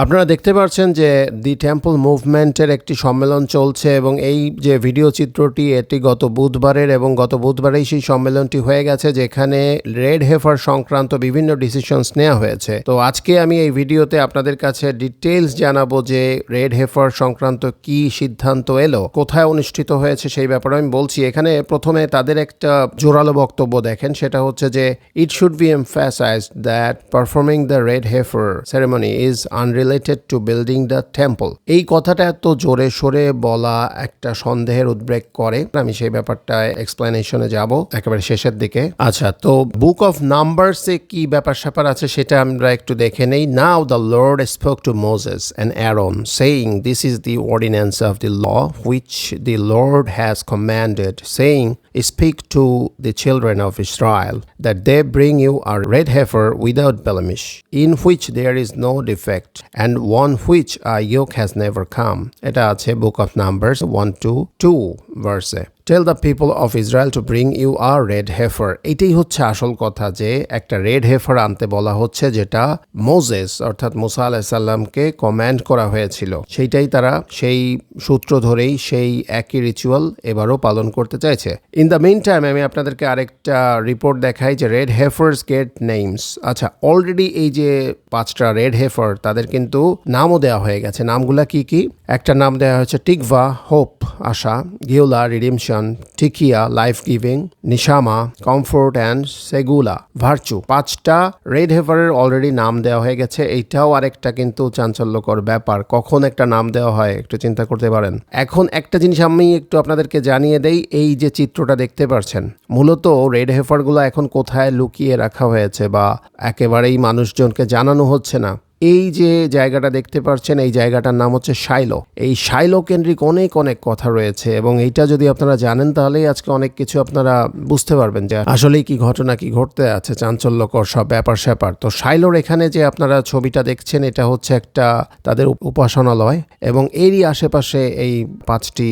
আপনারা দেখতে পাচ্ছেন যে দি টেম্পল মুভমেন্টের একটি সম্মেলন চলছে এবং এই যে ভিডিও চিত্রটি, এটি গত বুধবারের এবং গত বুধবারেই সেই সম্মেলনটি হয়ে গেছে যেখানে রেড হেফার সংক্রান্ত বিভিন্ন ডিসিশনস নেওয়া হয়েছে। তো আজকে আমি এই ভিডিওতে আপনাদের কাছে ডিটেলস জানাব যে রেড হেফার সংক্রান্ত কি সিদ্ধান্ত এলো, কোথায় অনুষ্ঠিত হয়েছে সেই ব্যাপারে আমি বলছি। এখানে প্রথমে তাদের একটা জোরালো বক্তব্য দেখেন, সেটা হচ্ছে যে it should be emphasized that performing the red heifer ceremony is unrelated to building the temple এই কথাটা এত জোরে সোরে বলা একটা সন্দেহের উদ্বেগ করে। আমি সেই ব্যাপারটা এক্সপ্লেনেশনে যাব একেবারে শেষের দিকে। আচ্ছা তো বুক অফ নাম্বারসে কি ব্যাপার স্যাপার আছে সেটা আমরা একটু দেখে নেই। Now the Lord spoke to Moses and Aaron saying this is the ordinance of the law which the Lord has commanded saying Speak to the children of Israel that they bring you a red heifer without blemish, in which there is no defect, and one which a yoke has never come. It is a book of Numbers 1 to 2 verse. Tell the people of Israel to bring you a red heifer এটাই হচ্ছে আসল কথা যে একটা red heifer আনতে বলা হচ্ছে যেটা মোজেস অর্থাৎ মুসা আলাহিসাল্লামকে কমান্ড করা হয়েছিল। সেইটাই তারা সেই সূত্র ধরেই সেই একই রিচুয়াল এবারও পালন করতে চাইছে। ইন দ্য মেইন টাইম আমি আপনাদেরকে আরেকটা রিপোর্ট দেখাই যে রেড হেফার্স গেট নেমস আচ্ছা অলরেডি এই যে পাঁচটা রেড হেফার তাদের কিন্তু নামও দেওয়া হয়ে গেছে। নামগুলা কি কি? একটা নাম দেওয়া হয়েছে Tikva, hope, Asha, Geula, redemption Tikvah life giving Neshama comfort and সেগুলা ভার্চু পাঁচটা রেড হেফারের অলরেডি নাম দেওয়া হয়ে গেছে। এইটাও আরেকটা কিন্তু চাঞ্চল্যকর ব্যাপার। কখন একটা নাম দেওয়া হয়, একটু চিন্তা করতে পারেন। এখন একটা জিনিস আমি একটু আপনাদেরকে জানিয়ে দেই, এই যে চিত্রটা দেখতে পাচ্ছেন মূলত রেড হেফারগুলো এখন কোথায় লুকিয়ে রাখা হয়েছে বা একেবারেই মানুষজনকে জানানো হচ্ছে না। এই যে জায়গাটা দেখতে পাচ্ছেন এই জায়গাটার নাম হচ্ছে শাইলো এই শাইলো কেন্দ্রিক অনেক অনেক কথা রয়েছে এবং এইটা যদি আপনারা জানেন, তাহলেই আজকে অনেক কিছু আপনারা বুঝতে পারবেন যে আসলেই কি ঘটনা, কি ঘটতে আছে, চাঞ্চল্যকর সব ব্যাপার স্যাপার। তো শাইলোর এখানে যে আপনারা ছবিটা দেখছেন, এটা হচ্ছে একটা তাদের উপাসনালয় এবং এরই আশেপাশে এই পাঁচটি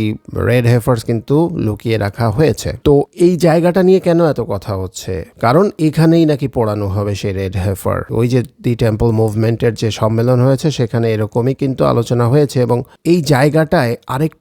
রেড হেফার্স কিন্তু লুকিয়ে রাখা হয়েছে। তো এই জায়গাটা নিয়ে কেন এত কথা হচ্ছে? কারণ এখানেই নাকি পড়ানো হবে সেই রেড হেফার। ওই যে দি টেম্পল মুভমেন্টের যে সম্মেলন হয়েছে, সেখানে এরকমই কিন্তু আলোচনা হয়েছে এবং এই জায়গাটায় আরেক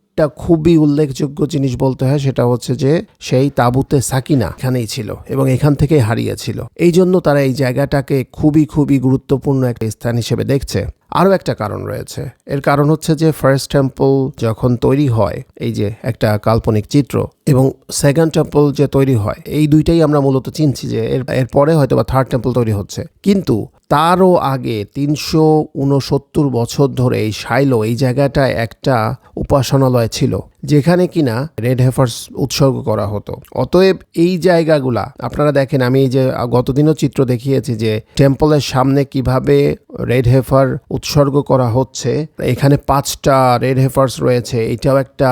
খুবই উল্লেখযোগ্য জিনিস বলতে হয়, সেটা হচ্ছে যে সেই তাবুতে সাকিনা এখানেই ছিল এবং এখান থেকে হারিয়েছিল। এই জন্য তারা এই জায়গাটাকে খুবই খুবই গুরুত্বপূর্ণ একটা স্থান হিসেবে দেখছে। আরও একটা কারণ রয়েছে। এর কারণ হচ্ছে যে ফার্স্ট টেম্পল যখন তৈরি হয়, এই যে একটা কাল্পনিক চিত্র, এবং সেকেন্ড টেম্পল যে তৈরি হয়, এই দুইটাই আমরা মূলত চিনছি যে এর, এরপরে হয়তো বা থার্ড টেম্পল তৈরি হচ্ছে। কিন্তু তারও আগে তিনশো উনসত্তর বছর ধরে এই শাইলো এই জায়গাটায় একটা উপাসনালয় ছিল, যেখানে কিনা রেড হেফার্স উৎসর্গ করা হতো। অতএব এই জায়গাগুলা, আপনারা দেখেন, আমি এই যে গতদিনও চিত্র দেখিয়েছি যে টেম্পলের সামনে কীভাবে রেড হেফার উৎসর্গ করা হচ্ছে। এখানে পাঁচটা রেড হেফার্স রয়েছে, এটাও একটা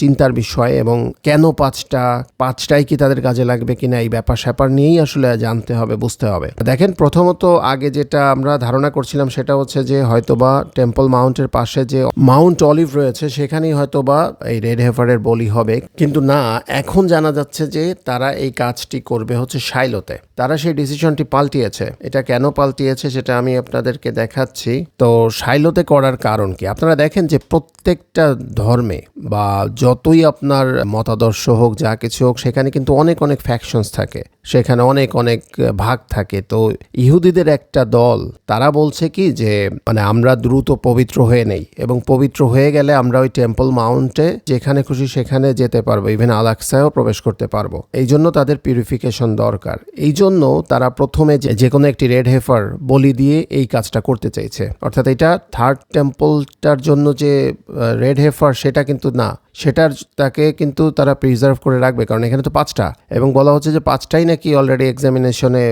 চিন্তার বিষয় এবং কেন পাঁচটা, পাঁচটাই কি তাদের কাজে লাগবে কিনা, এই ব্যাপার স্যাপার নিয়েই আসলে জানতে হবে, বুঝতে হবে। দেখেন, প্রথমত আগে যেটা আমরা ধারণা করছিলাম সেটা হচ্ছে যে হয়তোবা টেম্পল মাউন্টের পাশে যে মাউন্ট অলিভ রয়েছে, সেখানেই হয়তোবা এই রেড হেফারের বলি হবে। কিন্তু না, এখন জানা যাচ্ছে যে তারা এই কাজটি করবে হচ্ছে শাইলোতে তারা সেই ডিসিশনটি পাল্টিয়েছে। এটা কেন পাল্টিয়েছে সেটা আমি আপনাদেরকে দেখাচ্ছি। তো শাইলোতে করার কারণ কি? আপনারা দেখেন যে প্রত্যেকটা ধর্মে বা যতই আপনার মতাদর্শ হোক, যা কিছু হোক, সেখানে কিন্তু অনেক অনেক ফ্যাকশনস থাকে। সেখানে অনেক অনেক ভাগ থাকে। তো ইহুদিদের একটা দল, তারা বলছে কি যে মানে আমরা দ্রুত পবিত্র হয়ে নেই এবং পবিত্র হয়ে গেলে আমরা ওই টেম্পল মাউন্টে যেখানে খুশি সেখানে যেতে পারব ইভেন আলাক্সায়ও প্রবেশ করতে পারব। এই জন্য তাদের পিউরিফিকেশন দরকার। এই জন্য তারা প্রথমে যে কোনো একটি রেড হেফার বলি দিয়ে এই কাজটা করতে চাইছে। অর্থাৎ এটা থার্ড টেম্পলটার জন্য যে রেড হেফার সেটা কিন্তু না, সেটার তাকে কিন্তু তারা প্রিজার্ভ করে রাখবে, কারণ এখানে তো পাঁচটা। এবং বলা হচ্ছে যে পাঁচটাই নাকি অলরেডি এক্সামিনেশনে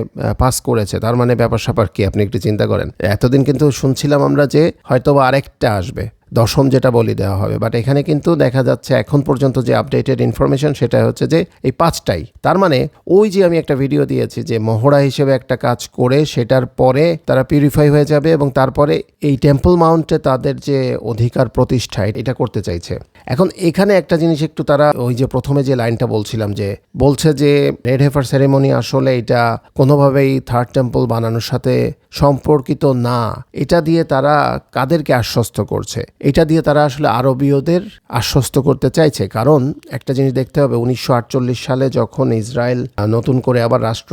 পাস করেছে। তার মানে ব্যাপার স্যাপার কি আপনি একটু চিন্তা করেন। এতদিন কিন্তু শুনছিলাম আমরা যে হয়তো আরেকটা আসবে। দশম যেটা বলি দেওয়া হবে। বাট এখানে কিন্তু দেখা যাচ্ছে এখন পর্যন্ত যে আপডেটেড ইনফরমেশন সেটা হচ্ছে যে এই পাঁচটাই। তার মানে ওই যে আমি একটা ভিডিও দিয়েছি যে মহড়া হিসেবে একটা কাজ করে সেটার পরে তারা পিউরিফাই হয়ে যাবে এবং তারপরে এই টেম্পল মাউন্টে তাদের যে অধিকার প্রতিষ্ঠা, এটা করতে চাইছে। এখন এখানে একটা জিনিস একটু তারা ওই যে প্রথমে যে লাইনটা বলছিলাম যে, বলছে যে, রেড হেফার সেরেমনি আসলে এটা কোনোভাবেই থার্ড টেম্পল বানানোর সাথে সম্পর্কিত না। এটা দিয়ে তারা কাদেরকে আশ্বস্ত করছে? এটা দিয়ে তারা আসলে আরবীয়দের আশ্বস্ত করতে চাইছে? কারণ একটা জিনিস দেখতে হবে, উনিশশো আটচল্লিশ সালে যখন ইসরায়েল নতুন করে আবার রাষ্ট্র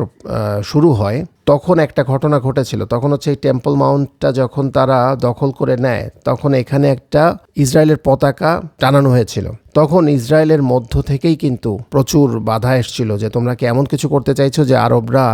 শুরু হয়, তখন একটা ঘটনা ঘটেছিল। তখন হচ্ছে এই টেম্পল মাউন্টটা যখন তারা দখল করে নেয়, তখন এখানে একটা ইসরায়েলের পতাকা টানানো হয়েছিল। তখন ইসরায়েলের মধ্য থেকেই কিন্তু প্রচুর বাধা এসেছিল যে তোমরা কি এমন কিছু করতে চাইছো যে আরবরা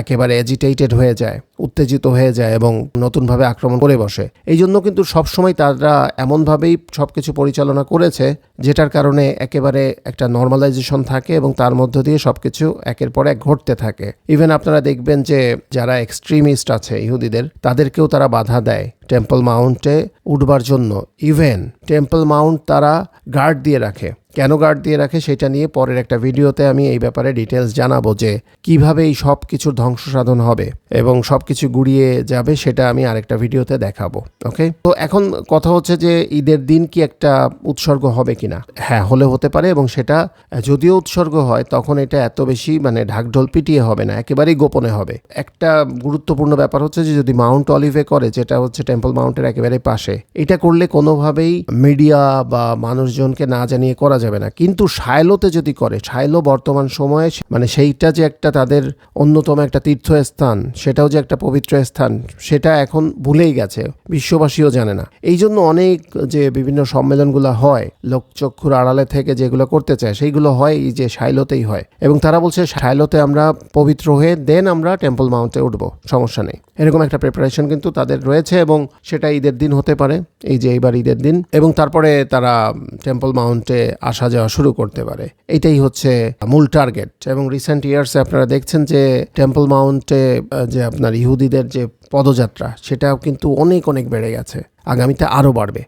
একেবারে এজিটেটেড হয়ে যায়, উত্তেজিত হয়ে যায় এবং নতুনভাবে আক্রমণ করে বসে। এই জন্য কিন্তু সবসময় তারা এমনভাবেই সব কিছু পরিচালনা করেছে, যেটার কারণে একেবারে একটা নর্মালাইজেশন থাকে এবং তার মধ্য দিয়ে সব কিছু একের পর এক ঘটতে থাকে। ইভেন আপনারা দেখবেন যে যারা এক্সট্রিমিস্ট আছে ইহুদিদের, তাদেরকেও তারা বাধা দেয়। টেম্পল মাউন্টে উঠবার জন্য। ইভেন টেম্পল মাউন্ট তারা গার্ড দিয়ে রাখে। কেন গার্ড দিয়ে রাখে সেটা নিয়ে পরের একটা ভিডিওতে আমি এই ব্যাপারে ডিটেলস জানাব যে কীভাবে এই সব কিছুর ধ্বংস সাধন হবে এবং সব কিছু গুড়িয়ে যাবে সেটা আমি আরেকটা ভিডিওতে দেখাবো ওকে তো এখন কথা হচ্ছে যে ঈদের দিন কি একটা উৎসর্গ হবে কিনা? হ্যাঁ হলে হতে পারে এবং সেটা যদিও উৎসর্গ হয়, তখন এটা এত বেশি মানে ঢাকঢোল পিটিয়ে হবে না, একেবারেই গোপনে হবে। একটা গুরুত্বপূর্ণ ব্যাপার হচ্ছে যে যদি মাউন্ট অলিভে করে, যেটা হচ্ছে টেম্পল মাউন্টের একেবারে পাশে, এটা করলে কোনোভাবেই মিডিয়া বা মানুষজনকে না জানিয়ে করা যাবে না। কিন্তু শায়লোতে যদি করে, শায়লো বর্তমান সময়ে মানে সেইটা যে একটা তাদের অন্যতম একটা তীর্থস্থান, সেটাও যে একটা পবিত্র স্থান, সেটা এখন ভুলেই গেছে। বিশ্ববাসীও জানে না। এই জন্য অনেক যে বিভিন্ন সম্মেলনগুলো হয়, লোকচক্ষুর আড়ালে থেকে যেগুলো করতে চায়, সেইগুলো হয়, এই যে শাইলোতেই হয়। এবং তারা বলছে শাইলোতে আমরা পবিত্র হয়ে, দেন আমরা টেম্পল মাউন্টে উঠব, সমস্যা নেই। এরকম একটা প্রিপারেশন কিন্তু তাদের রয়েছে এবং সেটা ঈদের দিন হতে পারে, এই যে এইবার ঈদের দিন। এবং তারপরে তারা টেম্পল মাউন্টে আসা যাওয়া শুরু করতে পারে। এটাই হচ্ছে মূল টার্গেট এবং রিসেন্ট ইয়ার্সে আপনারা দেখছেন যে টেম্পল মাউন্টে যে আপনার ইহুদিদের যে পদযাত্রা, সেটাও কিন্তু অনেক অনেক বেড়ে গেছে। আগামীতে আরও বাড়বে।